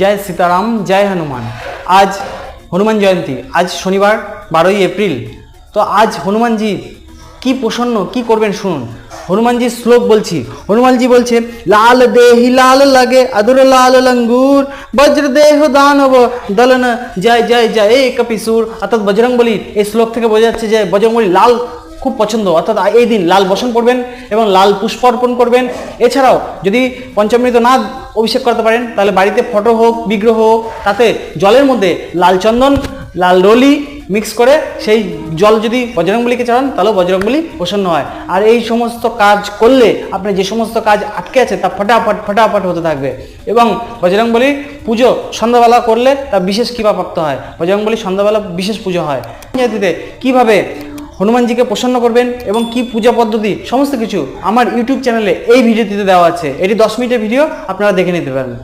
জয় সীতারাম, জয় হনুমান। আজ হনুমান জয়ন্তী, আজ শনিবার, বারোই এপ্রিল। তো আজ হনুমানজি কি প্রসন্ন, কি করবেন শুনুন। হনুমানজি শ্লোক বলছি। হনুমানজি বলছে, লাল দেহি লাল লাগে, আদুর লাল লঙ্গুর। বজ্র দেহ দানব, দলন, জয় জয় জয়, এ কপিসুর অর্থাৎ বজরংবলী এই শ্লোক থেকে বোঝা যাচ্ছে যে বজরংবলী লাল খুব পছন্দ। অর্থাৎ এই দিন লাল বসন করবেন এবং লাল পুষ্প অর্পণ করবেন। এছাড়াও যদি পঞ্চামৃত না অভিষেক করতে পারেন, তাহলে বাড়িতে ফটো হোক, বিগ্রহ হোক, তাতে জলের মধ্যে লাল চন্দন, লাল রলি মিক্স করে সেই জল যদি বজরংবলীকে চড়ান তাহলেও বজরংবলী প্রসন্ন হয়। আর এই সমস্ত কাজ করলে আপনার যে সমস্ত কাজ আটকে আছে, তা ফটাফট ফটাফট হতে থাকবে। এবং বজরংবলী পুজো সন্ধ্যাবেলা করলে তা বিশেষ কৃপা প্রাপ্ত হয়। বজরংবলী সন্ধ্যাবেলা বিশেষ পুজো হয়। কীভাবে হনুমানজিকে প্রসন্ন করবেন এবং কি পূজা পদ্ধতি, সমস্ত কিছু আমার ইউটিউব চ্যানেলে এই ভিডিওটিতে দেওয়া আছে। এটি দশ মিনিটের ভিডিও, আপনারা দেখে নিতে পারেন।